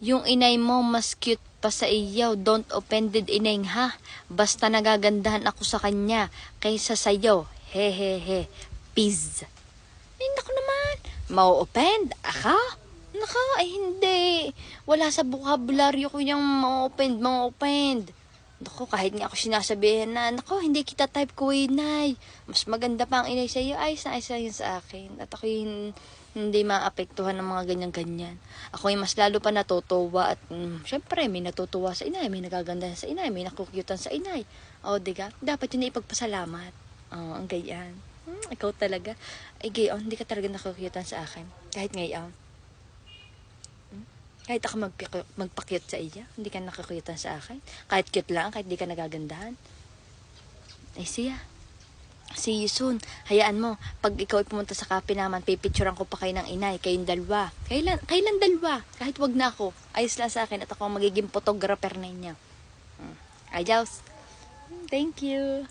Yung inay mo mas cute pa sa iyo. Don't offended inay ha. Basta nagagandahan ako sa kanya kaysa sa iyo. Hehehe. Peace. Ay, naku naman. Mau-offend? Ako? Naka, ay hindi. Wala sa bukabularyo ko yung ma-offend, ma-offend. Naku, kahit nga ako sinasabihan na, naku, hindi kita type ko, inay. Mas maganda pa ang inay sa iyo. Ayos na ayos na yun sa akin. At ako yung hindi maapektuhan ng mga ganyan-ganyan. Ako yung mas lalo pa natutuwa at mm, syempre may natutuwa sa inay, may nagaganda sa inay, may nakukyutan sa inay. O, diga? Dapat yun na ipagpasalamat. Oo, ang gayan. Hmm, ikaw talaga. Ay, gayon, hindi ka talaga nakukyutan sa akin. Kahit ngayon. Kahit ako magpakyut sa iya, hindi ka nakakyutan sa akin. Kahit cute lang, kahit di ka nagagandahan. Ay, siya. See you soon. Hayaan mo, pag ikaw ay pumunta sa kape naman, pipicturean ko pa kayo ng inay, kayong dalawa. Kailan, kailan dalawa? Kahit wag na ako. Ayos lang sa akin at ako ang magiging photographer ninyo. Hmm. Adios. Thank you.